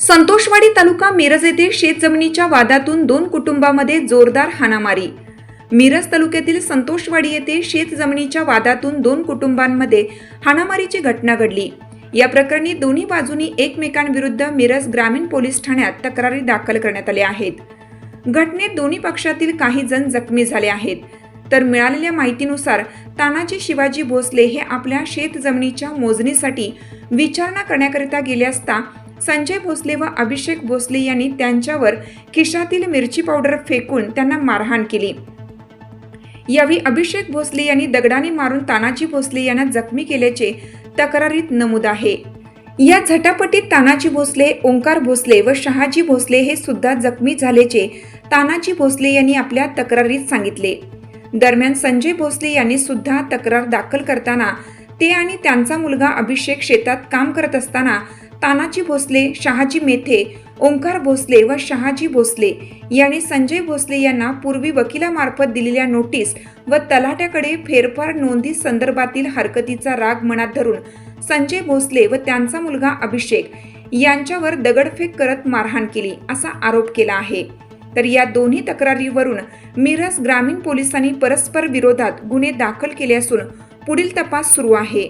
संतोषवाडी तालुका मिरज येथे शेतजमिनीच्या वादातून दोन कुटुंबामध्ये जोरदार हाणामारी. मिरज तालुक्यातील संतोषवाडी येथे शेतजमिनीच्या वादातून दोन कुटुंबांमध्ये हाणामारीची घटना घडली. या प्रकरणी दोन्ही बाजूनी एकमेकांविरुद्ध मिरज ग्रामीण पोलीस ठाण्यात तक्रारी दाखल करण्यात आल्या आहेत. घटनेत दोन्ही पक्षातील काही जण जखमी झाले आहेत. तर मिळालेल्या माहितीनुसार तानाजी शिवाजी भोसले हे आपल्या शेतजमिनीच्या मोजणीसाठी विचारणा करण्याकरिता गेले असता संजय भोसले व अभिषेक भोसले यांनी त्यांच्यावर खिशातील मिरची पावडर फेकून त्यांना मारहाण केली. यावेळी अभिषेक भोसले यांनी दगडाने मारून तानाजी भोसले यांना जखमी केल्याचे तक्रारीत नमूद आहे. या झटापटीत तानाजी भोसले ओंकार भोसले व शहाजी भोसले हे सुद्धा जखमी झाल्याचे तानाजी भोसले यांनी आपल्या तक्रारीत सांगितले. दरम्यान संजय भोसले यांनी सुद्धा तक्रार दाखल करताना ते आणि त्यांचा मुलगा अभिषेक शेतात काम करत असताना तानाजी भोसले शहाजी मेथे ओंकार भोसले व शहाजी भोसले यांनी संजय भोसले यांना पूर्वी वकिलामार्फत दिलेल्या नोटीस व तलाट्याकडे फेरफार नोंदी संदर्भातील हरकतीचा राग मनात धरून संजय भोसले व त्यांचा मुलगा अभिषेक यांच्यावर दगडफेक करत मारहाण केली असा आरोप केला आहे. तर या दोन्ही तक्रारीवरून मिरज ग्रामीण पोलिसांनी परस्पर विरोधात गुन्हे दाखल केले असून पुढील तपास सुरू आहे.